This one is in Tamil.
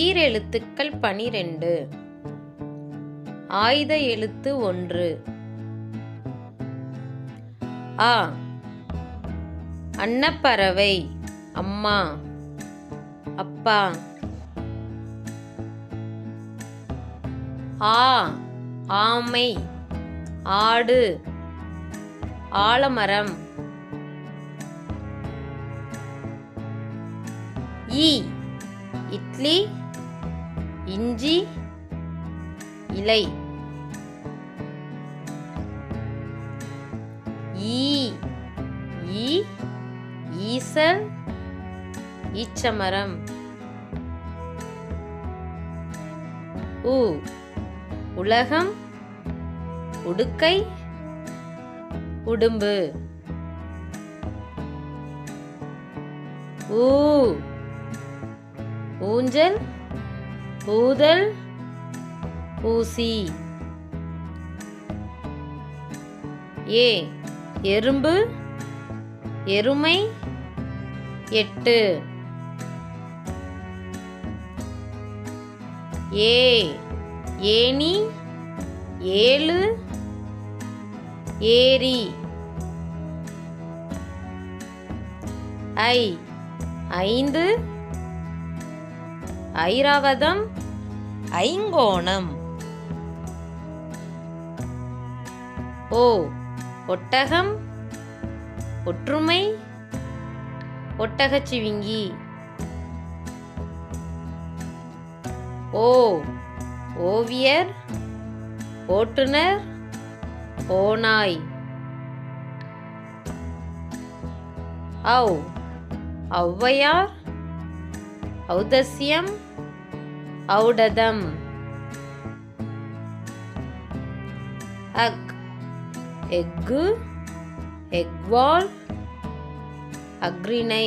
எழுத்துக்கள் பனிரெண்டு. ஆயுத எழுத்து ஒன்று. ஆ. அன்னப்பறவை. அம்மா. அப்பா. ஆ. ஆமை. ஆடு. ஆலமரம். ஈ இட்லி. இஞ்சி இலை ஈ ஈ ஈசல் ஈச்சமரம் உ உலகம் உடுக்கை உடும்பு ஊ ஊஞ்சல் ஊதல் ஊசி. ஏ எறும்பு. எருமை. எட்டு. ஏ ஏணி. ஏழு. ஏரி. ஐ ஐந்து. ஐராவதம் ஐங்கோணம். ஓ ஒட்டகம் ஒற்றுமை ஒட்டகச்சிவிங்கி ஓ ஓவியர் ஓட்டுநர் ஓநாய். ஔ ஔவையார் ஔதஸ்யம் ஔடதம் அக் எக்கு எக்வால் அக்ரிணை